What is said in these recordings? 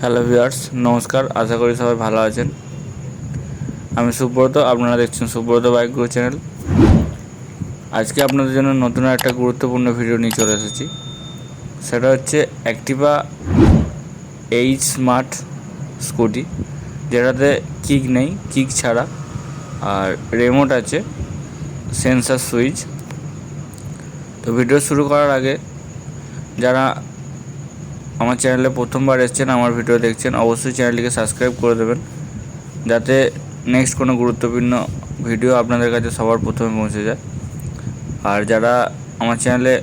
Hello viewers নমস্কার, আশা করি সবাই ভালো আছেন। আমি সুব্রত, আপনারা দেখছেন সুব্রত বাইক গ্রো চ্যানেল। আজকে আপনাদের জন্য নতুন একটা গুরুত্বপূর্ণ ভিডিও নিয়ে চলে এসেছি। সেটা হচ্ছে অ্যাক্টিভা এইচ স্মার্ট স্কুটি যেটাতে কিক নেই কিক ছাড়া। আর রিমোট আছে সেন্সার সুইচ তো ভিডিও শুরু করার আগে, যারা আমার চ্যানেলে প্রথমবার এসেছেন, আমার ভিডিও দেখছেন, অবশ্যই চ্যানেলটিকে সাবস্ক্রাইব করে দেবেন। যাতে নেক্সট কোনো গুরুত্বপূর্ণ ভিডিও আপনাদের কাছে সবার প্রথমে পৌঁছে যায়। আর যারা আমার চ্যানেলে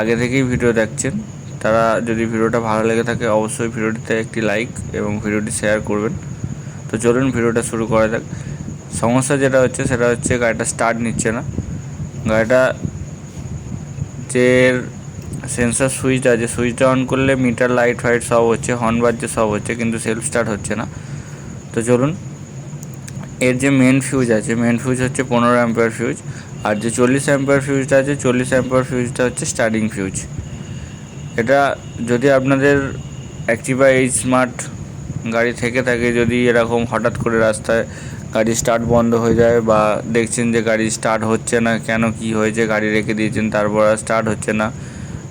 আগে থেকেই ভিডিও দেখছেন, তারা যদি ভিডিওটা ভালো লেগে থাকে, অবশ্যই ভিডিওটিতে একটি লাইক এবং ভিডিওটি শেয়ার করবেন। তো চলুন ভিডিওটা শুরু করা যাক। সমস্যা যেটা হচ্ছে, সেটা হচ্ছে গাড়িটা স্টার্ট নিচ্ছে না। গাড়িটা যে সেন্সার সুইচ আছে সুইচটা অন করলে মিটার লাইট ফাইট সব হচ্ছে হর্ন বাজছে, সব হচ্ছে, কিন্তু সেলফ স্টার্ট হচ্ছে না। তো চলুন, এর যে মেন ফিউজ আছে মেন ফিউজ হচ্ছে পনেরো অ্যাম্পায়ার ফিউজ আর যে চল্লিশ অ্যাম্পায়ার ফিউজটা আছে, চল্লিশ অ্যাম্পায়ার ফিউজটা হচ্ছে স্টার্টিং ফিউজ এটা যদি আপনাদের অ্যাক্টিভা এই স্মার্ট গাড়ি থেকে থাকে, যদি এরকম হঠাৎ করে রাস্তায় গাড়ি স্টার্ট বন্ধ হয়ে যায়, বা দেখছেন যে গাড়ি স্টার্ট হচ্ছে না, কেন কি হয়েছে, গাড়ি রেখে দিয়েছেন, তারপর আর স্টার্ট হচ্ছে না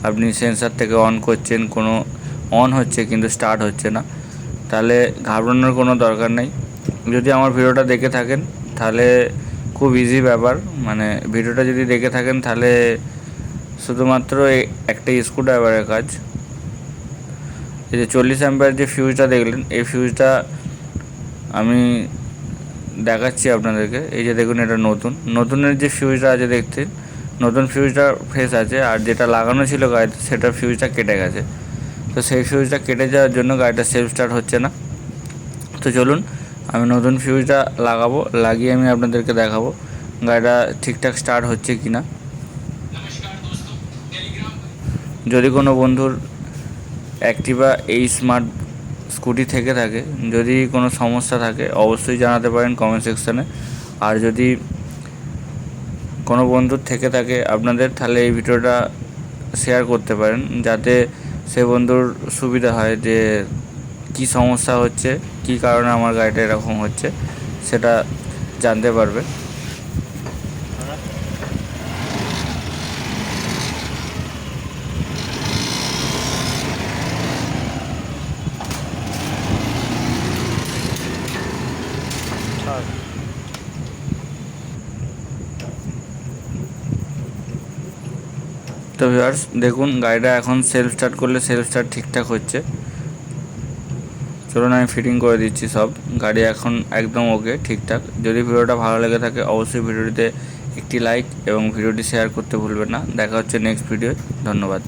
আপনি সেন্সার থেকে অন করছেন, কোনো অন হচ্ছে কিন্তু স্টার্ট হচ্ছে না। তাহলে ঘাবড়ানোর কোনো দরকার নেই। যদি আমার ভিডিওটা দেখে থাকেন, তাহলে খুব ইজি ব্যাপার। মানে ভিডিওটা যদি দেখে থাকেন, তাহলে শুধুমাত্র একটা স্ক্রু ড্রাইভারের কাজ। এই যে চল্লিশ অ্যাম্পায়ার যে ফিউজটা দেখলেন, এই ফিউজটা আমি দেখাচ্ছি আপনাদেরকে। এই যে দেখুন, এটা নতুন। নতুনের যে ফিউজটা আছে দেখতে নতুন ফিউজটা ফ্রেশ আছে, আর যেটা লাগানো ছিল গাড়িতে সেটা ফিউজটা কেটে গেছে। তো সেই ফিউজটা কেটে যাওয়ার জন্য গাড়িটা সেলফ স্টার্ট হচ্ছে না। তো চলুন, আমি নতুন ফিউজটা লাগাবো, লাগিয়ে আমি আপনাদেরকে দেখাবো, গাড়িটা ঠিকঠাক স্টার্ট হচ্ছে কি না যদি কোনো বন্ধুর অ্যাক্টিভা এই স্মার্ট স্কুটি থেকে থাকে, যদি কোনো সমস্যা থাকে, অবশ্যই জানাতে পারেন কমেন্ট সেকশানে আর যদি কোনো বন্ধুর থেকে থাকে, আপনাদের তাহলে এই ভিডিওটা শেয়ার করতে পারেন, যাতে সে বন্ধুর সুবিধা হয় যে কি সমস্যা হচ্ছে, কি কারণে আমার গাড়িটা এরকম হচ্ছে, সেটা জানতে পারবে। তো ভিউয়ার্স দেখুন, গাড়িটা এখন সেলফ স্টার্ট করলে সেলফ স্টার্ট ঠিকঠাক হচ্ছে। চলুন, আমি ফিটিং করে দিচ্ছি সব। গাড়ি এখন একদম ওকে ঠিকঠাক। যদি ভিডিওটা ভালো লেগে থাকে, অবশ্যই ভিডিওটিতে একটি লাইক এবং ভিডিওটি শেয়ার করতে ভুলবেন না। দেখা হচ্ছে নেক্সট ভিডিও ধন্যবাদ।